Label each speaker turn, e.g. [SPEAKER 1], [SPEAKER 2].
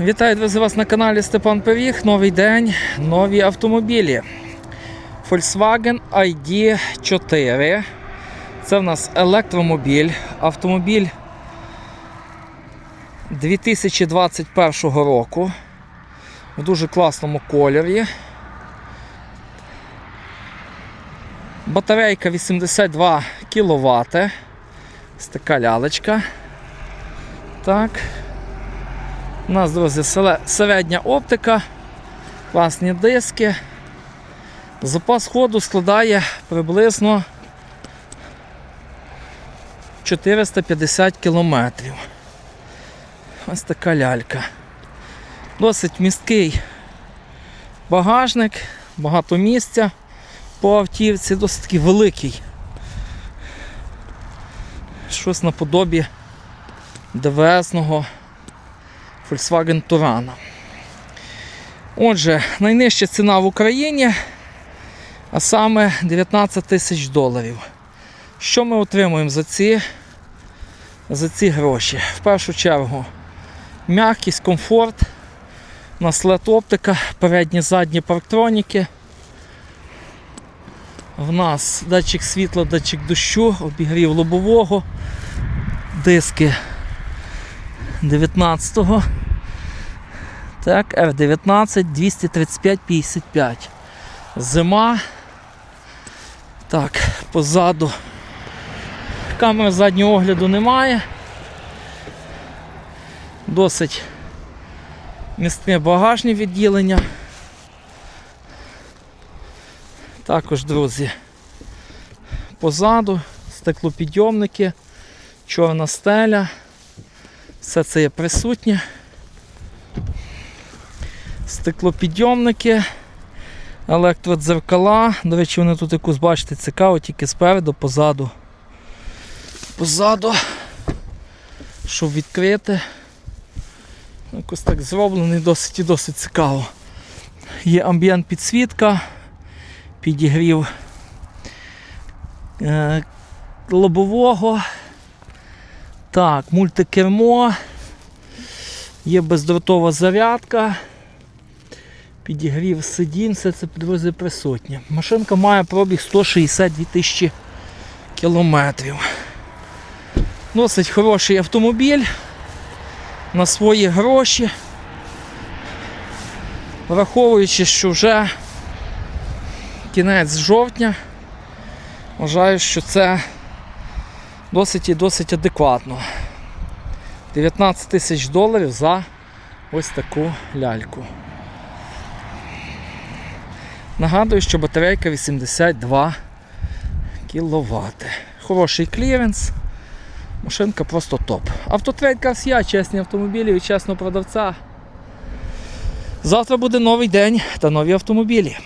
[SPEAKER 1] Вітаю друзі, вас на каналі Степан Пиріг. Новий день, нові автомобілі. Volkswagen ID4. Це в нас електромобіль. Автомобіль 2021 року. В дуже класному кольорі. Батарейка 82 кВт. Ось така лялечка. Так. У нас, друзі, середня оптика, класні диски. Запас ходу складає приблизно 450 кілометрів. Ось така лялька. Досить місткий багажник, багато місця по автівці, досить такий великий. Щось наподобі ДВСного Volkswagen Турана. Отже, найнижча ціна в Україні, а саме 19 тисяч доларів. Що ми отримуємо за ці, за ці гроші? В першу чергу м'якість, комфорт, у нас LED оптика, передні задні парктроніки. В нас датчик світла, датчик дощу, обігрів лобового, диски 19-го. Так, R19 235 55. Зима. Так, позаду. Камери заднього огляду немає. Досить містне багажні відділення. Також, друзі, позаду стеклопідйомники, чорна стеля. Все це є присутнє. Стеклопідйомники, електродзеркала. До речі, вони тут якусь, бачите, цікаво, тільки спереду, позаду. Позаду, щоб відкрити. Якось так зроблений, досить і досить цікаво. Є амбієнт підсвітка, підігрів е, лобового. Так, мультикермо. Є бездротова зарядка. Підігрів сидінь, все це друзі присутнє. Машинка має пробіг 162 тисячі кілометрів. Досить хороший автомобіль на свої гроші. Враховуючи, що вже кінець жовтня, вважаю, що це досить і досить адекватно. 19 тисяч доларів за ось таку ляльку. Нагадую, що батарейка 82 кВт. Хороший кліренс. Машинка просто топ. Автотрейд Cars я, чесні автомобілі від чесного продавця. Завтра буде новий день та нові автомобілі.